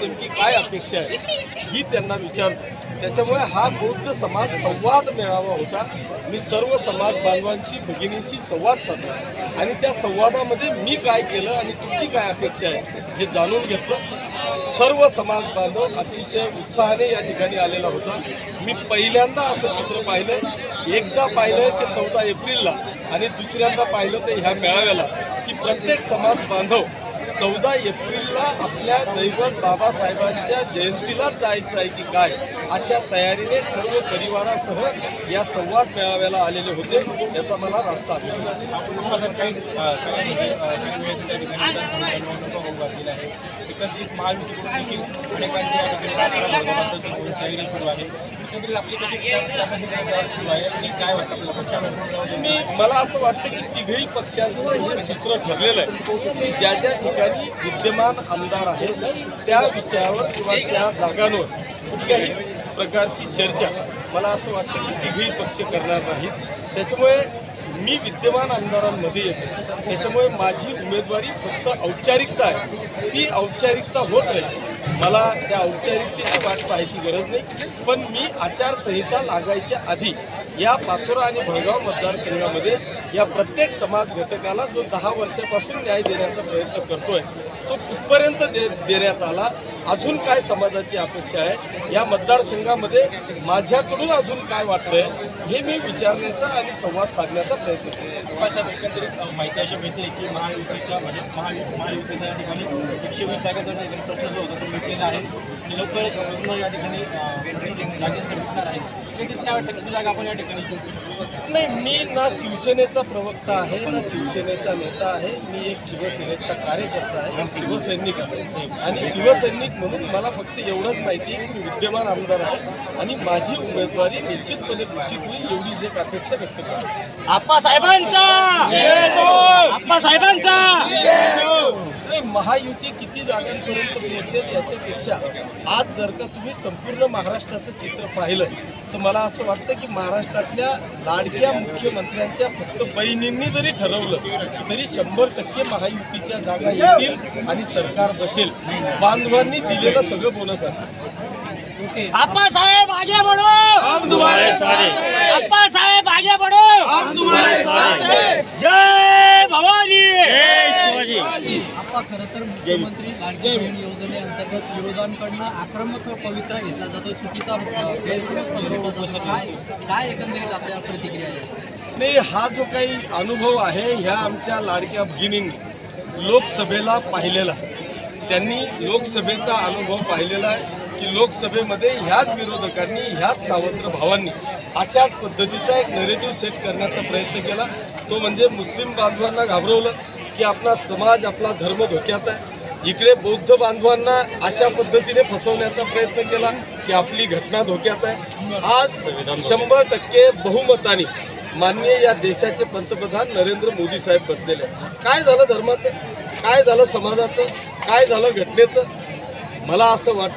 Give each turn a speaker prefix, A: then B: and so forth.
A: नेमकी काय अपेक्षा आहे ही त्यांना विचारतो. त्याच्यामुळे हा बौद्ध समाज संवाद मेळावा होता. मी सर्व समाज बांधवांशी भगिनींशी संवाद साधला. आणि त्या संवादामध्ये मी काय केलं आणि तुमची काय अपेक्षा आहे हे जाणून घेतलं. सर्व समाज बांधव अतिशय उत्साहाने या ठिकाणी आलेला होता. मी पहिल्यांदा असं चित्र पाहिलं एकदा पाहिलं ते चौदा एप्रिलला आणि दुसऱ्यांदा पाहिलं ते ह्या मेळाव्याला की प्रत्येक समाज बांधव चौदा एप्रिलला आपल्या दैवत बाबासाहेबांच्या जयंतीलाच जायचं आहे की काय अशा तयारीने सर्व परिवारासह या संवाद मेळाव्याला आलेले होते याचा मला रास्ता आहे.
B: तयारी सुरू आहे. एकंदरीत आपली कशी सुरू आहे आणि काय वाटतं
A: मी मला असं वाटतं की तिघही पक्षांचं हे सूत्र ठरलेलं आहे. की ज्या ज्या ठिकाणी विद्यमान आमदार आहेत त्या विषयावर किंवा त्या जागांवर कुठल्याही प्रकारची चर्चा. मला असं वाटतं की तिघही पक्ष करणार नाहीत. त्याच्यामुळे मी विद्यमान आमदारांमध्ये येतो. त्याच्यामुळे माझी उमेदवारी फक्त औपचारिकता आहे. ती औपचारिकता होत राहील मला त्या औपचारिकतेची वाट पाहायची गरज नाही. पण मी आचारसंहिता लागायच्या आधी या पाचोरा आणि भळगाव मतदारसंघामध्ये या प्रत्येक समाज घटकाला जो दहा वर्षापासून न्याय देण्याचा प्रयत्न करतोय तो कुठपर्यंत दे देण्यात आला अजून काय समाजाची अपेक्षा आहे या मतदारसंघामध्ये माझ्याकडून अजून काय वाटतंय हे मी विचारण्याचा आणि संवाद साधण्याचा प्रयत्न करतो
B: साहेब एकंदरीत माहिती अशी मिळते की महायुतीच्या म्हणजे महायुतीच्या ठिकाणी एकशे वीस जागा प्रश्न जो होता तो मिटलेला आहे. आणि लवकरच पूर्ण या ठिकाणी अ, जागेचं मिटणार आहे एकंदरीत काय वाटतं? किती जागा आपण या ठिकाणी शोधू
A: नाही मी ना शिवसेनेचा प्रवक्ता आहे ना शिवसेनेचा नेता आहे. मी एक शिवसेनेचा कार्यकर्ता आहे एक शिवसैनिक आहे. आणि शिवसैनिक म्हणून मला फक्त एवढंच माहिती आहे की विद्यमान आमदार आहे आणि माझी उमेदवारी निश्चितपणे घोषित होईल एवढीच एक अपेक्षा व्यक्त करतो.
C: आप्पा साहेबांचा! आप्पा साहेबांचा!
A: नाही महायुती किती जागांपर्यंत पोहोचेल याच्यापेक्षा आज जर का तुम्ही संपूर्ण महाराष्ट्राचं चित्र पाहिलं तर मला असं वाटतं की महाराष्ट्रातल्या लाडक्या मुख्यमंत्र्यांच्या फक्त बहिणींनी जरी ठरवलं तरी शंभर टक्के महायुतीच्या जागा येतील आणि सरकार बसेल. बांधवांनी दिलेलं सगळं बोनस असेल
C: आप्पा साहेब आगे बढ़ो! आगे बढ़ो हम तुम्हारे साथ जय भवानी जय
D: आप्पा खरं तर मुख्यमंत्री लाडकी बहीण योजनेअंतर्गत विरोधांकडनं आक्रमक पवित्रा घेतला जातो. चुकीचा गैरसमज पसरवला जातो. काय काय एकंदरीत आपल्या प्रतिक्रिया
A: नाही हा जो काही अनुभव आहे ह्या आमच्या लाडक्या भगिनींनी लोकसभेला पाहिलेला. त्यांनी लोकसभेचा अनुभव पाहिलेला आहे की लोकसभेमध्ये ह्याच विरोधकांनी ह्याच सावत्र भावांनी अशाच पद्धतीचा एक नेरेटिव्ह सेट करण्याचा प्रयत्न केला. तो म्हणजे मुस्लिम बांधवांना घाबरवलं. की आपला समाज आपला धर्म धोक्यात आहे. इकडे बौद्ध बांधवांना अशा पद्धतीने फसवण्याचा प्रयत्न केला की आपली घटना धोक्यात आहे. आज शंभर टक्के बहुमताने माननीय या देशाचे पंतप्रधान नरेंद्र मोदी साहेब बसलेले काय झालं धर्माचं? काय झालं समाजाचं? काय झालं घटनेचं? मला असं वाटतं